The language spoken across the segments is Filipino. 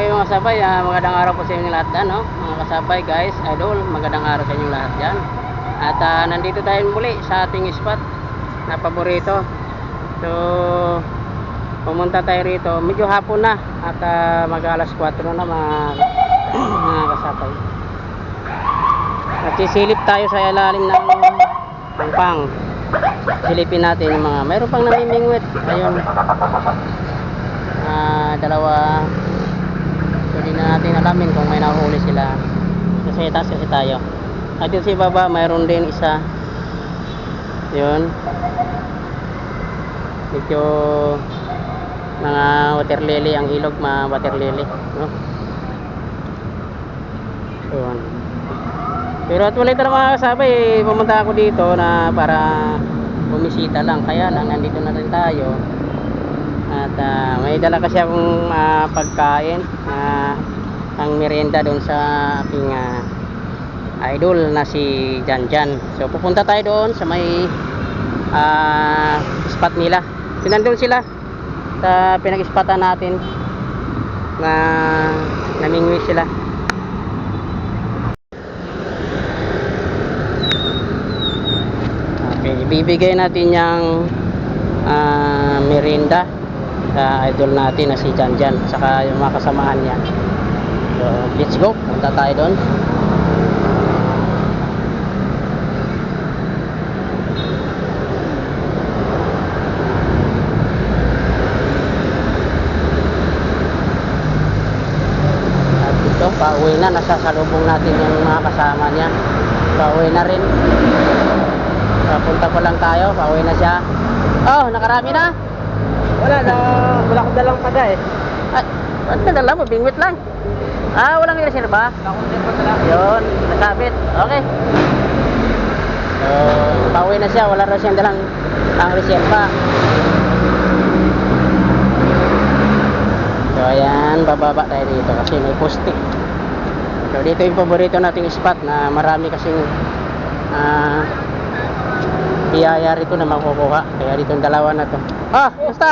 Okay mga kasabay, ah, magandang araw po sa inyo lahat dyan, no? Mga kasabay, guys, idol, magandang araw sa inyo lahat dyan. At ah, nandito tayo muli sa ating spot na paborito. So, pumunta tayo rito. Medyo hapon na at ah, mag alas 4 na mga, mga kasabay. At sisilip tayo sa ilalim ng pangpang. Silipin natin mga, mayroon pang namimingwit. Ayun. Ah, dalawa So, di na natin alamin kung may nahuli sila. Kasi taas kasi tayo. At yun sa baba, mayroon din isa. Yun. Medyo mga water lily ang ilog, mga water lily. No? Yun. Pero at wala talaga mga kasabay, eh, pumunta ako dito na para bumisita lang. Kaya lang, nandito na rin tayo. At ah, may dala kasi akong ah, pagkain na ang merienda doon sa aking ah, idol na si Jan Jan. So pupunta tayo doon sa may ah, spot nila. Sinandun sila sa pinag-spatan natin na namingwi sila. Okay, ibibigay natin yung ah, merienda sa idol natin na si Jan Jan saka yung mga kasamahan niya. So let's go. Punta tayo doon. At pauwi na. Nasasalubong natin yung mga kasama niya. Pauwi na rin. Papunta pa lang tayo. Pauwi na siya. Oh nakarami na Wala na, wala akong dalang pada eh. Ay, ba't ka dala mo? Bingwit lang. Ah, walang reserba? Wala akong dalang pada. Yun, nasabit. Okay. So, pauwi na siya. Wala raw siyang dalang ang reserva. So, ayan, bababa tayo dito kasi may poste. So, dito yung paborito nating spot na marami kasing ah biyaya rito na makukuha. Kaya dito yung dalawa na to. Ah, basta.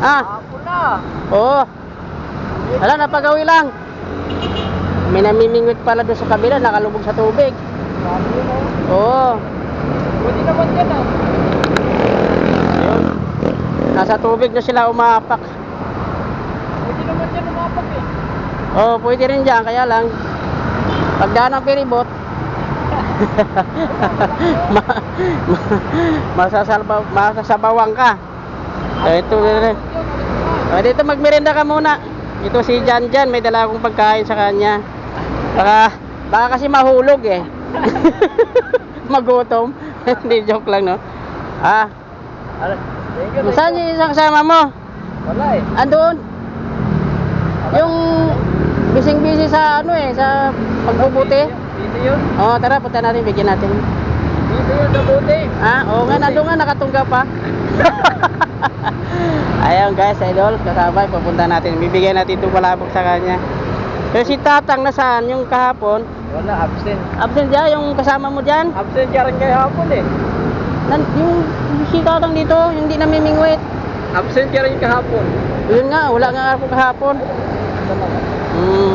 Ah, Ako na. Oo. Wala, napagawi lang. May namimingwit pala doon sa kabila, nakalubog sa tubig. Oo. Pwede naman yan ah. Nasa tubig na sila umapak. Pwede naman yan umapak eh. Oo, pwede rin dyan, kaya lang. Pagdaan ng feribot, ma, ma, masasalba, masasabawang ka. So, ito, O, dito magmerenda ka muna. Ito si Jan Jan, may dala akong pagkain sa kanya. Baka, baka kasi mahulog eh. Magutom. Hindi, joke lang, no? Ah, saan yung isang kasama mo? Wala eh. Andun. Yung bising-busy sa ano eh, sa pagbubuti. Busy yun. Oo, tara, punta natin, bigyan natin. Busy yun na buti. Ah, oo nga, nandun nga, nakatungga pa. Ayan guys, idol, kasabay, pupunta natin. Bibigyan natin itong palabok sa kanya. Pero si Tatang nasaan yung kahapon? Wala, absent. Absent dyan, yung kasama mo dyan? Absent ka rin kayo hapon eh. Nan, yung si Tatang dito, yung di namimingwit. Absent ka rin kahapon. Yun nga, wala nga ako kahapon.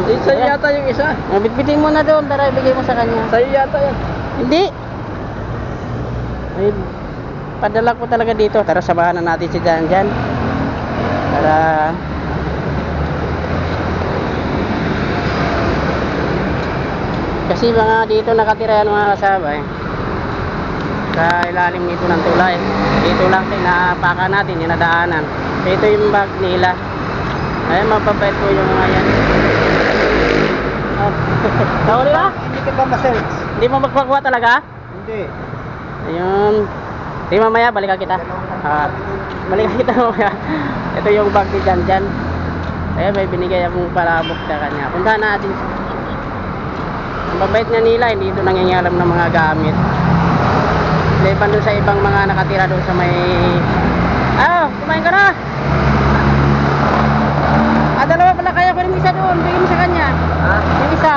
Isa Ayan. yata yung isa. Ah, Bitbitin mo na doon, tara, ibigay mo sa kanya. Sa'yo yata yan. Hindi. Ay, padala ko talaga dito. Tara, samahan na natin si Jan Jan. Para... Kasi mga dito nakatira yan mga kasabay. Sa ilalim nito ng tulay. Dito lang tinapaka natin, yung nadaanan. Ito yung bag nila. Ay, mapapait ko yung mga yan. Oh. Tawali ba? Hindi ka ba masels? Hindi mo magpakuha talaga? Hindi. Ayun. Di mamaya, balikan kita. Ah, balikan kita mamaya. Ito yung bag ni Jan Jan. Ayan, may binigay akong palabok sa kanya. Puntahan natin. Ang babait niya nila, hindi ito nangingialam ng mga gamit. Leban doon sa ibang mga nakatira doon sa may... Ah, kumain ka na! Ah, ko rin isa doon. Bigyan mo sa kanya. Ha? Yung isa.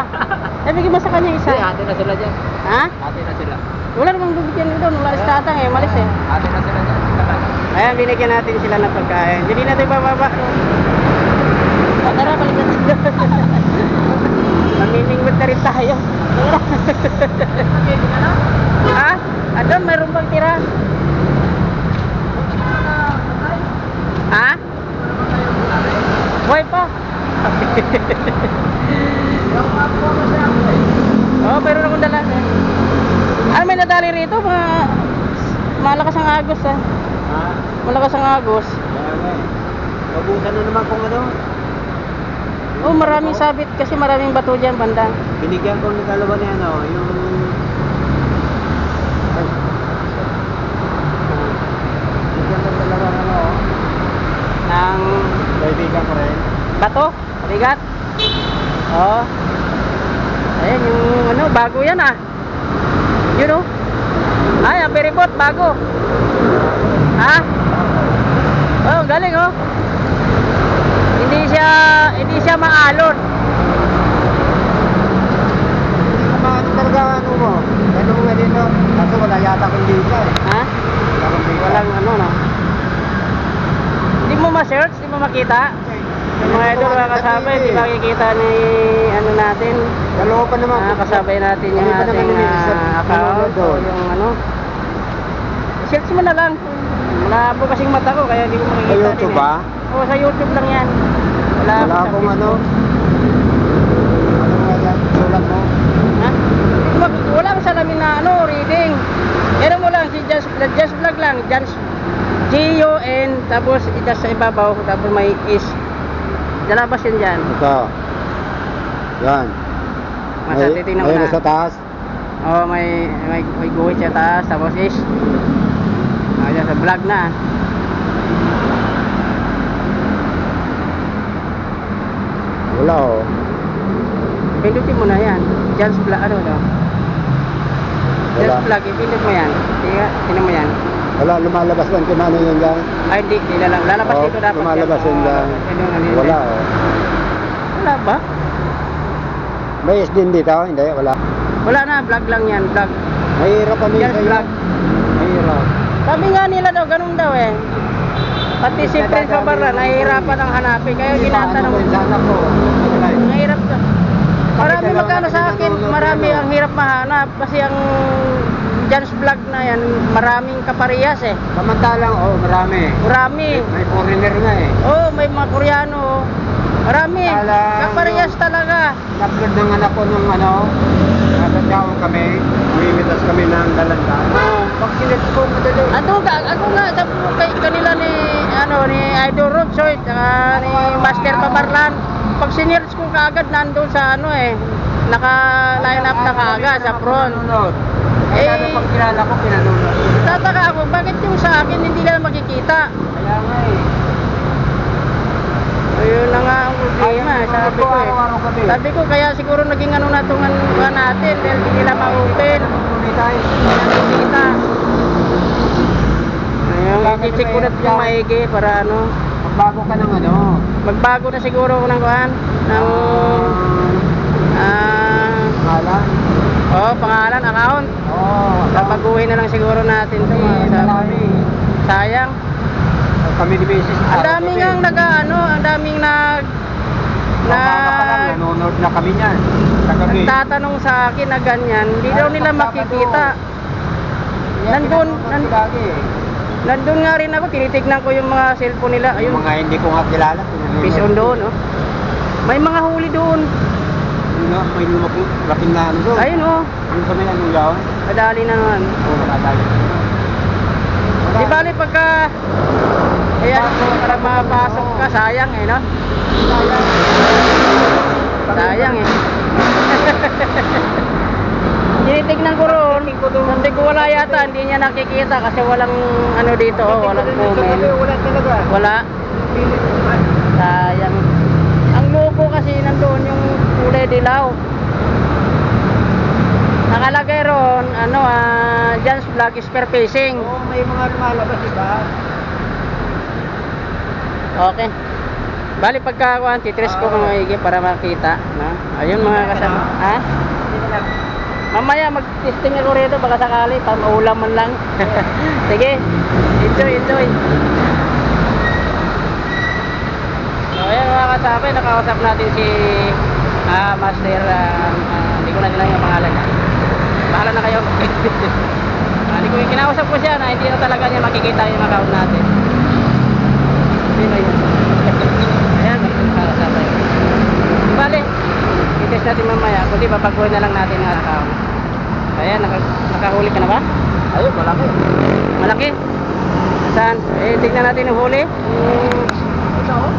Eh, bigyan mo sa kanya isa. Hindi, hati na sila dyan. Ha? Hati na sila. Wala namang bibigyan doon. Wala si tatang eh. Malis eh. Hati na sila dyan. Ayan, binigyan natin sila ng pagkain. Hindi natin bababa. O, tara, balikan dito. Mamimingwit na rin tayo. Tara. ha? Andun, mayroon bang tira? Ha? Buhay pa. Oo, oh, pero akong dala. Ano may nadali rito? Mga malakas ang agos ah. Ha? Malakas ang agos. Kaya nga eh. Mabusan na naman kung ano. Oh, maraming sabit kasi maraming bato dyan banda. Binigyan ko ng dalawa ni ano, yung... Ay. Binigyan ko ng dalawa ng ano, Ng kaibigan ko rin. bato, bigat. Oh. Ayan yung ano, bago yan ah. Yun oh. Ay, ang peripot, bago. Ha? Oh, galing oh. Hindi siya, hindi siya maalon. Ano talaga ano mo? Ano nga dito? Kaso wala yata kong dito eh. Ha? Walang ano no. Hindi mo ma-search, hindi mo makita. Yung mga idol mga kasabay, hindi makikita ni ano natin. Dalawa pa naman. Ah, kasabay natin yung ating yung account yung ano. Search mo na lang. Malabo kasing mata ko kaya hindi ko makikita. Sa YouTube eh. ba? Oo, sa YouTube lang yan. Wala, Wala akong ano. Ano nga yan? Sulat mo? Ha? Ko Wala akong salamin na ano, reading. Pero mo lang, si Just, Just Vlog lang. Just G-U-N, tapos itas sa ibabaw, tapos may is. Lalabas yun dyan. Ito. Yan. Masa, titignan mo Ayun na. sa taas. Oh, may may may guhit sa taas tapos is Ayan sa vlog na. Wala oh. Pindutin mo na yan. Just vlog ano no? Just vlog, ipindot mo yan. Tiga, tinan mo yan. Wala, lumalabas lang kung ano yun dyan. Ay, di, di lalang. Lalabas Oh, dito dapat. lumalabas yun ano yun. Wala oh. Wala ba? May SD dito? Hindi, wala. Wala na, vlog lang yan, vlog. Mahirap kami Just sa'yo. vlog. Sabi nga nila daw, ganun daw eh. Pati si Prince Pabarla, nahihirapan ang hanapin. Kaya ginatanong ano. Mahirap ka. Marami magkano sa akin, marami ang hirap mahanap kasi ang Jan's vlog na yan, maraming kaparehas eh. Samantalang, oh, marami. Marami. May foreigner nga eh. Oh, may mga Koreano. oh. Marami. Kaparehas talaga. Upload ng anak ko nung ano, natatawag kami, umimitas kami ng dalandan. Oh. Pag sinet ko, madali. Ato ka, ako nga sabi ko kay kanila ni ano ni Idol Rod Soy, saka ni Master Babarlan. Pag sinearch ko kaagad nandoon sa ano eh, naka line up na kaagad sa front. Eh, Eh, ano pag kilala ko, pinanonood. Tataka ako, bakit yung sa akin hindi nila makikita? Kaya nga eh. Ayun na nga ang problema, sabi ko eh. Sabi ko kaya siguro naging ano na itong ano natin, dahil hindi nila ma-open. Nakikita. Ayun, i-check ko na ito yung maigi para ano, Magbago ka ng ano. magbago na siguro ako ng kuhan, ng, ah, Pangalan. oh, pangalan, account. Oo. Babaguhin na lang siguro natin ito. Sayang. Kami ni Mrs. Ang daming nga nag ano, ang daming nag na nanonood na kami niyan. Sa gabi. nagtatanong sa akin na ganyan, hindi daw nila makikita. Nandun, nan- lagi eh. Nandun nga rin ako, tinitignan ko yung mga cellphone nila. Yung Ayun, mga hindi ko nga kilala. pinanonood. fish on doon, oh. May mga huli doon. Yun na, may lumaking laking na ano doon. Ayun, oh. Yung sa may ano yun. Madali na naman. Oo, nakadali. Di bali pagka Ayan, para mapasok ka, sayang eh, no? Sayang eh. Tinitignan ko roon, hindi ko wala yata, hindi niya nakikita kasi walang ano dito, oh, walang comment. Wala talaga. Wala. Sayang. Ang logo kasi nandoon yung kulay dilaw. Nakalagay ron, ano ah, Jan's Vlog is per facing. Oo, may mga lumalabas, iba. Okay. Bali pagka kuan titres ko kung maigi para makita, no? Ayun mga kasama. Ha? Mamaya mag-testing ako rito baka sakali pang ulam man lang. Sige. Enjoy, enjoy. So, ayan mga kasabay, nakausap natin si ah, Master, ah, ah, hindi ko na nilang yung pangalan niya. Bahala na kayo. Ah, Hindi ko kinausap ko siya na hindi na talaga niya makikita yung account natin. Sino yun? Ayan, nakakasabay. Bale, i-test natin mamaya. Kundi babaguhin na lang natin ang account. Ayan, naka, nakahuli ka na ba? Ayun, malaki. Malaki? Saan? Eh, tignan natin yung huli. Ito, oh.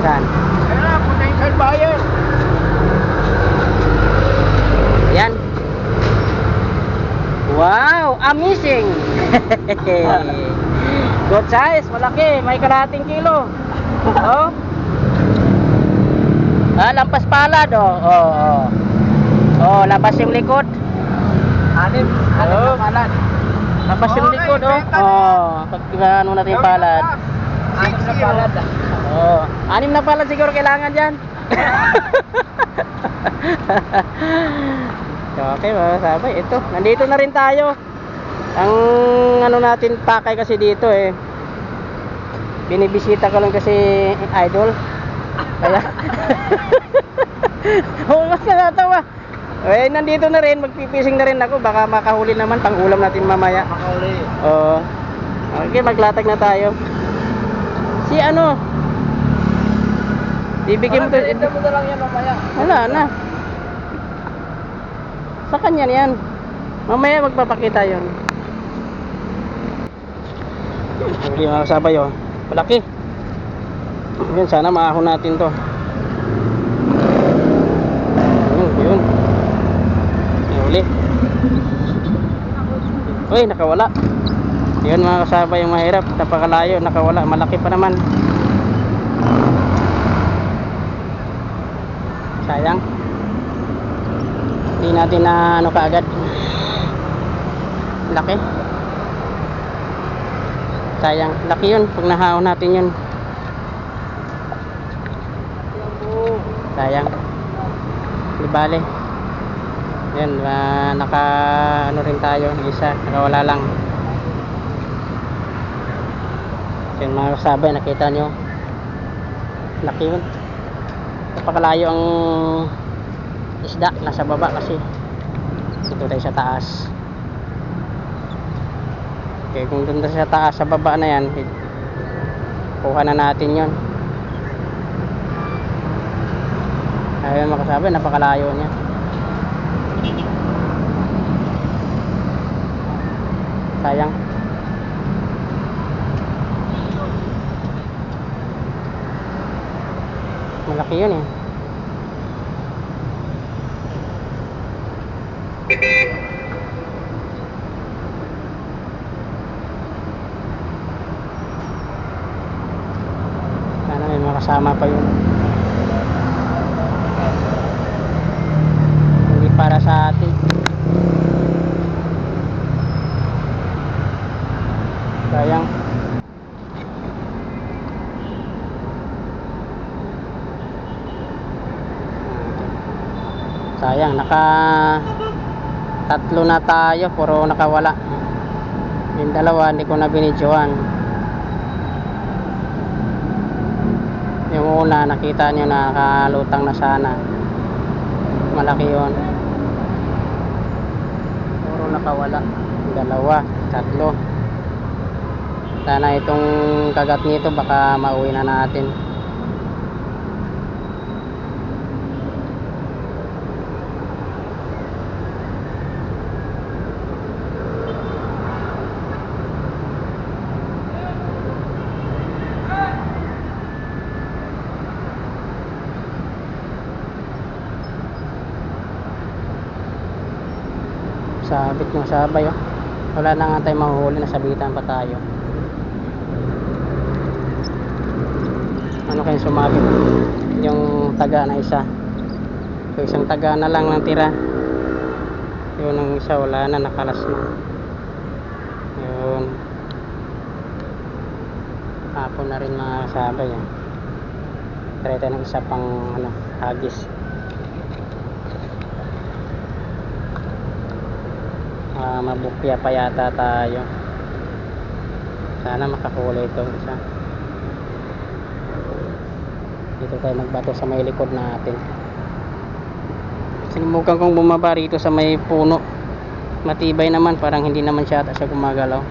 Asan? Ayan na, potential buyer. Yan. Wow! Amazing! Good size, malaki. May kalahating kilo. Oh. Ah, lampas palad, oh. Oh, oh. Oh, labas yung likod. Anim. Anim Oh. na palad. Labas yung Okay, likod, oh. Oh, pag ano natin yung palad. Anim na palad. Oh, anim na palad siguro kailangan diyan. okay, mga sabay. Ito, nandito na rin tayo. Ang ano natin pakay kasi dito eh. Binibisita ko lang kasi idol. Kaya Oo, mas nakatawa. Eh, nandito na rin, magpipising na rin ako. Baka makahuli naman, pang ulam natin mamaya. Makauli. Oo. Okay, maglatag na tayo. Si ano? Bibigyan mo to. Mo na lang yan mamaya. Wala na. Sa kanya yan. Mamaya magpapakita yon. Hindi mga kasabay oh. Malaki. Yun, sana maahon natin to. Yun, yun. Ay, uli. Uy, nakawala. Yun mga kasabay yung mahirap. Napakalayo, nakawala. Malaki pa naman. Sayang. Hindi natin na ano kaagad. Laki. Sayang. Laki yun. Pag nahaon natin yun. Sayang. Di bale. Yan. ah, naka ano rin tayo. Isa. Nakawala lang. Yan mga kasabay. Nakita nyo. Laki yun. Napakalayo ang isda. Nasa baba kasi. Dito tayo sa taas. Okay, kung doon sa taas, sa baba na yan, eh, kuha na natin yon. Ayun makasabi, napakalayo niya. Sayang. Malaki yun eh. Sana may mga kasama pa yun. Hindi para sa atin. Sayang. Sayang, naka tatlo na tayo, puro nakawala. Yung dalawa, hindi ko na binidyohan. Yung una, nakita nyo na nakalutang na sana. Malaki yon. Puro nakawala. Dalawa, tatlo. Sana itong kagat nito, baka mauwi na natin. Sabit ng sabay oh. Wala na nga tayo mahuhuli, nasabitan pa tayo. Ano kayong sumabit? Yung taga na isa. Yung isang taga na lang ng tira. Yun ang isa, wala na, nakalas na. Yun. Hapon na rin mga sabay. Oh. Try tayo ng isa pang ano, hagis. Ah, mabukya pa yata tayo. Sana makahuli ito isa. dito tayo magbato sa may likod natin sinubukan kong bumaba rito sa may puno matibay naman parang hindi naman siya ata siya gumagalaw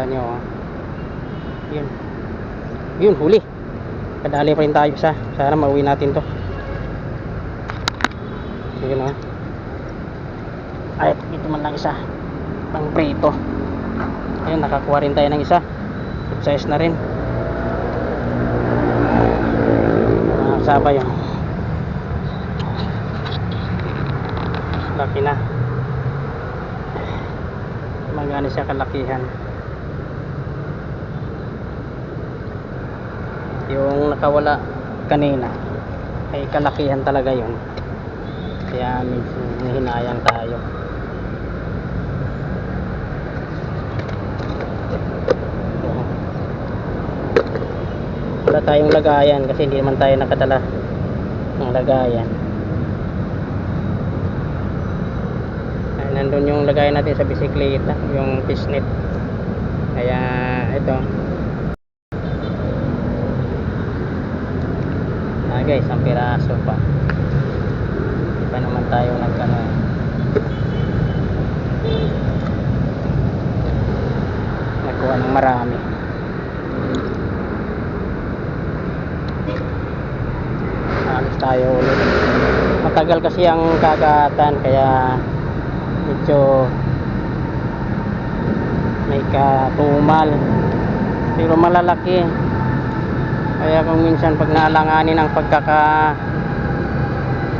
Makita nyo oh. yun. Yun huli. Kadali pa rin tayo sa sana mauwi natin to. Yun oh ay dito man lang isa. Pang prito. Ayun nakakuha rin tayo ng isa. Good size na rin. Mga kasaba yun laki na. Magano siya kalakihan yung nakawala kanina ay kalakihan talaga yun. Kaya medyo nahinayang tayo. Wala tayong lagayan kasi hindi naman tayo nakadala ng lagayan. Ay, nandun yung lagayan natin sa bisikleta yung fishnet. Kaya ito ah guys ang piraso pa. Hindi pa naman tayo nagkano nagkuha ng marami. Alis tayo ulit. Matagal kasi ang kagatan kaya medyo may katumal. Pero malalaki kaya kung minsan pag naalanganin ang pagkaka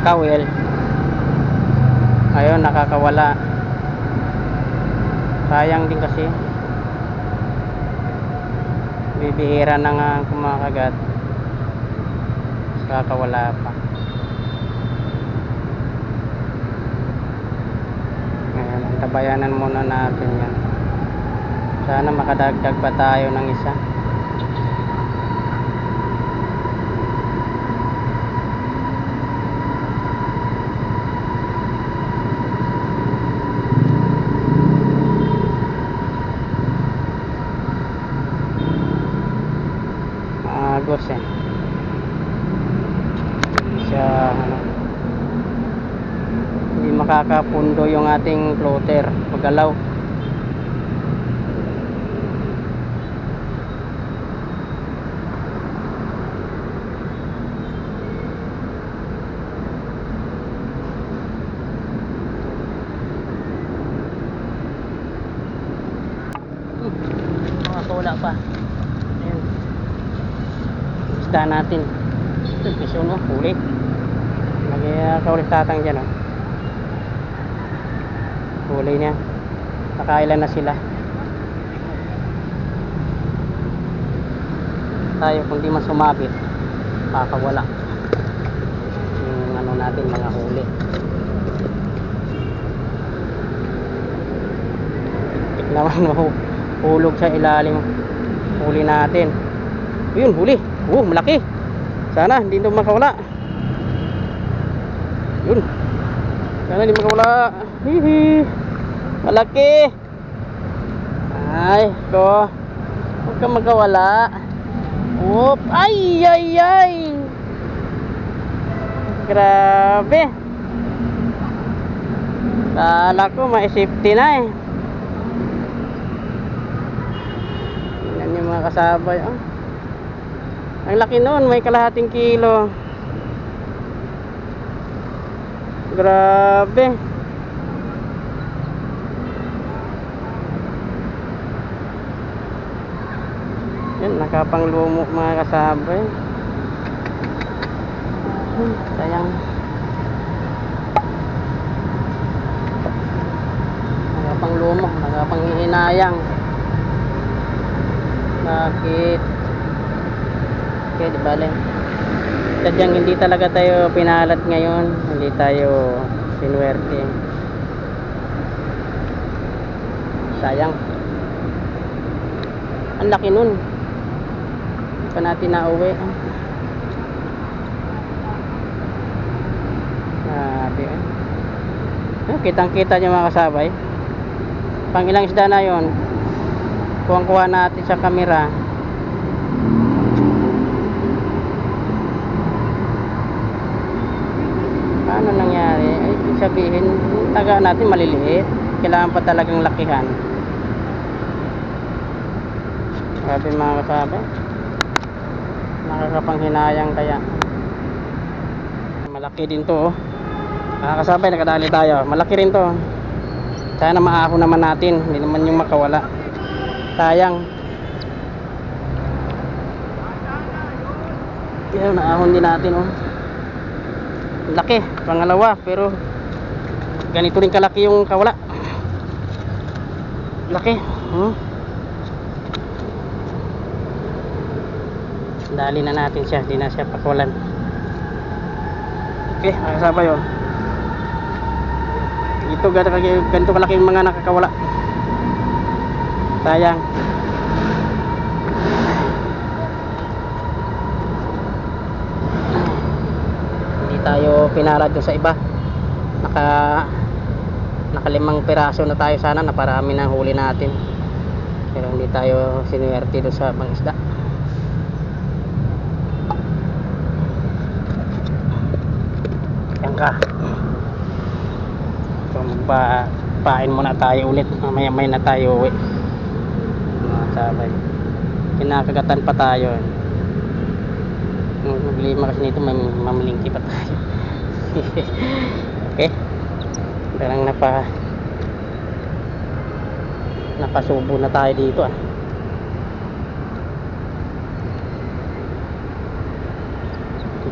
kawil ayun nakakawala. Sayang din kasi. Bibihira na nga kumakagat. Kakawala pa. Ayan, tabayanan muna natin yan. Sana makadagdag pa tayo ng isa agos eh hindi siya ano hindi makakapundo yung ating floater pagalaw makakawala pa ayun isda natin ito piso no huli nagkakaulit tatang dyan oh. huli niya. Nakailan na sila? Tayo kung di man sumabit makakawala. Yung ano natin mga huli. Naman hulog sa ilalim. Huli natin. Yun huli. Oh malaki. Sana hindi ito makawala yun sana hindi makawala hihi. Malaki. Ay ko. Huwag ka magkawala. Whoop ay ay ay. Grabe. Kala ko may safety na eh. Yan yung mga kasabay. Oh. Ang laki noon, may kalahating kilo. Grabe. Yan, nakapanglumo mga kasabay. Hmm, Sayang. Nakapanglumo, nakapanghihinayang. Bakit? Okay, di bale. Sadyang hindi talaga tayo pinalat ngayon hindi tayo sinuwerte. Sayang. Ang laki nun. Hindi pa natin nauwi ah. grabe eh. kitang kita nyo mga kasabay. Pang ilang isda na yon kuha kuha natin sa kamera. Sabihin, taga natin maliliit. Kailangan pa talagang lakihan. Grabe mga kasabay. Nakakapanghinayang kaya. Malaki din to oh. Mga kasabay, nakadali tayo. Malaki rin to. Sana maahon naman natin. Hindi naman yung makawala. Sayang. Yan, naahon din natin oh. Laki, pangalawa, pero ganito rin kalaki yung kawala. Laki. Hmm. Dali na natin siya, di na siya pakawalan. Okay, nakasabay yun. Ito ganito, kalaki yung mga nakakawala. Sayang. Hindi tayo pinalad doon sa iba. Naka nakalimang piraso na tayo sana na parami na huli natin. Pero hindi tayo sinuwerte doon sa pangisda. Yan ka. So magpa muna tayo ulit. Mamaya may na tayo uwi. Mga sabay. Kinakagatan pa tayo. Nung naglima kasi nito may mamalingki pa tayo. okay. Parang napa napasubo na tayo dito ah.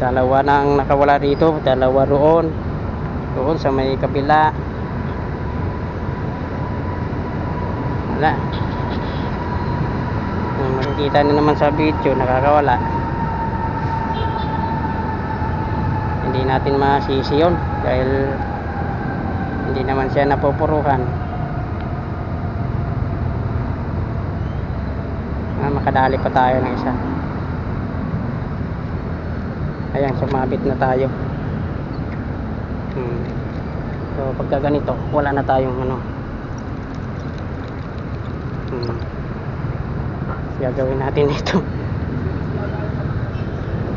Dalawa na ang nakawala dito, dalawa roon. Doon sa may kabila. Wala. Makikita nyo naman sa video, nakakawala. Hindi natin masisi yun dahil hindi naman siya napupuruhan. Ah, makadali pa tayo ng isa. Ayan, sumabit na tayo. Hmm. So, pagka ganito, wala na tayong ano. Hmm. Gagawin natin dito.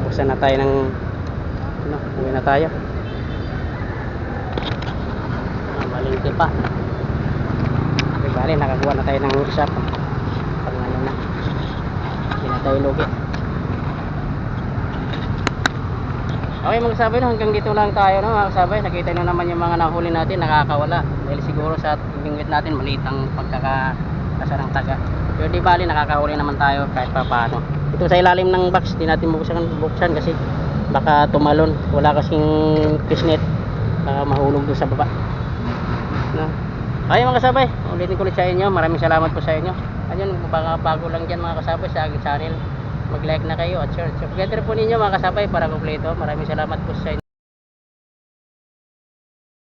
Buksan na tayo ng ano, uwi na tayo. Malingki pa. Okay, bali, nakakuha na tayo ng workshop. Pag ngayon na. Hindi na. Okay mga kasabay no, hanggang dito lang tayo no mga kasabay. Nakita nyo naman yung mga nahuli natin nakakawala. Dahil siguro sa bingwit natin maliit ang pagkakasa ng taga. Pero di bali nakakahuli naman tayo kahit pa paano. Ito sa ilalim ng box, di natin buksan, buksan kasi baka tumalon. Wala kasing fishnet. Baka mahulog doon sa baba. No? Okay mga kasabay, ulitin ko ulit sa inyo. Maraming salamat po sa inyo. Ayun, baka bago lang dyan mga kasabay sa aking channel mag-like na kayo at share. So, together po ninyo mga kasabay para kompleto. Maraming salamat po sa inyo.